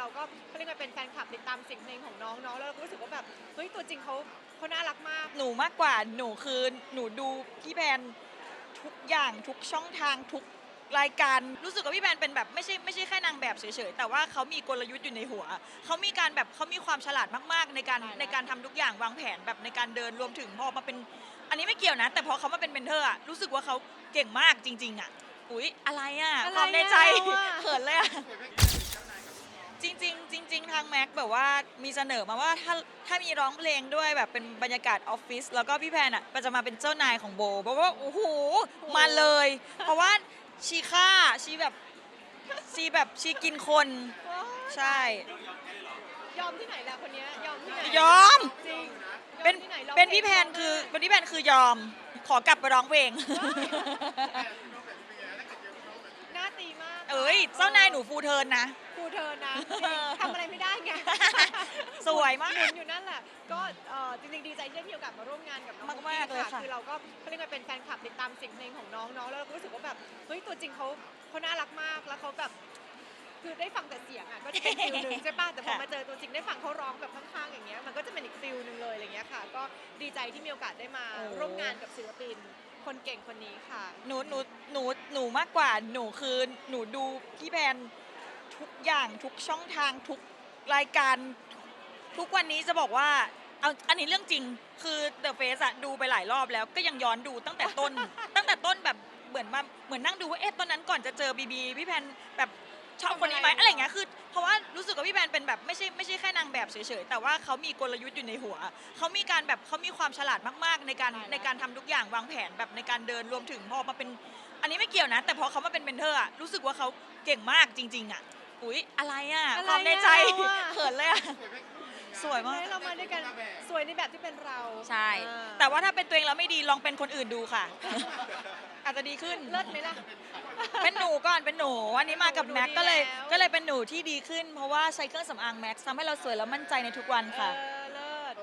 เราก็เขาเรียกว่าเป็นแฟนคลับติดตามเสิ่งเพลงของน้องเนาะแล้วเราก็รู้สึกว่าแบบเฮ้ยตัวจริงเขาเขาน่ารักมาก หนูมากกว่าหนูคือหนูดูพี่แพนทุกอย่างทุกช่องทางทุกรายการรู้สึกว่าพี่แพนเป็นแบบไม่ใช่ไม่ใช่แค่นางแบบเฉยๆ แต่ว่าเขามีกลยุทธ์อยู่ในหัว เขามีการแบบเขามีความฉลาดมากๆ ในการใช่แล้วในการทำทุกอย่างวางแผนแบบในการเดินรวมถึงพอมาเป็น อันนี้ไม่เกี่ยวนะ แต่พอเขามาเป็นเมนเทอร์อะรู้สึกว่าเขาเก่งมากจริง ๆอะอุ๊ยอะไรอะอะไรความในใจอะเขินเลยอะ จริงๆจริง ๆ ทางแม็กแบบว่ามีเสนอมาว่าถ้าถ้ามีร้องเพลงด้วยแบบเป็นบรรยากาศออฟฟิศแล้วก็พี่แพนอะก็จะมาเป็นเจ้านายของโบเพราะว่าโอ้โหมาเลย เพราะว่าชีฆ่าชีแบบชีแบบชีกินคน ใช่ ยอมที่ไหนล่ะคนเนี้ยยอมที่ไหนยอม จริงยอมเป็นที่ไหร้องเป็นพี่แพพลนงคือพราะมากเป็นพี่แพนคือยอมขอกลับไปร้องเพลงหน้าตีมาก เอ้ย เจ้านายหนูฟูเทิร์นนะครูเธอนะจริงทำอะไรไม่ได้ไง สวยมากหมุนอยู่นั่นแหละ ก็เอ่อจริงๆดีใจที่ได้มีโอกาสมาร่วมงานกับน้องมากๆเลยค่ะ คือเราก็เขาเรียกว่าเป็นแฟนคลับติดตามเสิ่งเพลงของน้องเนาะแล้วเราก็รู้สึกว่าแบบเฮ้ยตัวจริงเขาเขาน่ารักมากแล้วเขาแบบคือได้ฟังแต่เสียงอะก็จะเป็นฟิลหนึ่งใช่ป่ะแต่พอค่ะมาเจอตัวจริงได้ฟังเขาร้องแบบข้างๆอย่างเงี้ยมันก็จะเป็นอีกฟิลหนึ่งเลยอะไรเงี้ยค่ะ ก็ดีใจที่มีโอกาสได้มาร่วมงานกับศิลปิน คนเก่งคนนี้ค่ะ หนูหนูหนูหนูมากกว่าหนูคือหนูดูพี่แพนทุกอย่างทุกช่องทางทุกรายการ ทุกวันนี้จะบอกว่าเอาอันนี้เรื่องจริงคือ The Face อะดูไปหลายรอบแล้วก็ยังย้อนดูตั้งแต่ต้น ตั้งแต่ต้นแบบเหมือนมาเหมือนนั่งดูว่าเอ๊ะตอนนั้นก่อนจะเจอบีบีพี่แพนแบบ ชอบคนนี้ไหมทำอะไรอะไรอย่างเงี้ยคือเพราะว่ารู้สึกว่าพี่แพนเป็นแบบไม่ใช่ไม่ใช่แค่นางแบบเฉยๆแต่ว่าเขามีกลยุทธ์อยู่ในหัวเขามีการแบบเขามีความฉลาดมากๆ ในการในการทำทุกอย่างวางแผนแบบในการเดินรวมถึงพอมาเป็น อันนี้ไม่เกี่ยวนะ แต่พอเขามาเป็นเมนเทอร์อะรู้สึกว่าเขาเก่งมากจริง ๆอะอุ๊ยอะไรอะอะไรอะความในใจเราอะเขินเลยอะสวยมากเห็นไหเรามาด้วยกันสวยในแบบที่เป็นเรา ใช่อ่าแต่ว่าถ้าเป็นตัวเองแล้วไม่ดีลองเป็นคนอื่นดูค่ะ อาจจะดีขึ้น เลิศไหมล่ะ เป็นหนูก่อนเป็นหนูวันนี้มากับหนูแม็กดีก็เลยแล้ว ก็เลยเป็นหนูที่ดีขึ้น เพราะว่าใช้เครื่องสำอางแม็กทำให้เราสวยแล้วมั่นใจในทุกวันค่ะ เออเลิศ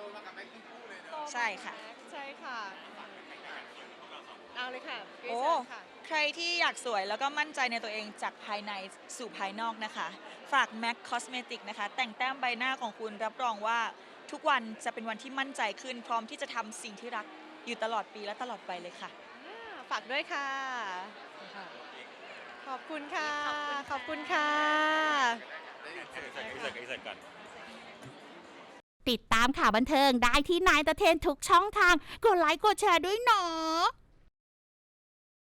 ใช่ค่ะ ใช่ค่ะเอาเลยค่ะโอ้ เชิญค่ะ ใครที่อยากสวยแล้วก็มั่นใจในตัวเองจากภายในสู่ภายนอกนะคะ ฝาก MAC Cosmetic นะคะ แต่งแต้มใบหน้าของคุณรับรองว่าทุกวันจะเป็นวันที่มั่นใจขึ้น พร้อมที่จะทำสิ่งที่รักอยู่ตลอดปีและตลอดไปเลยค่ะอ่า ฝากด้วยค่ะ ขอบคุณค่ะ ขอบคุณค่ะติดตามข่าวบันเทิงได้ที่นายตะเทนทุกช่องทาง กดไลค์กดแชร์ด้วยเนาะ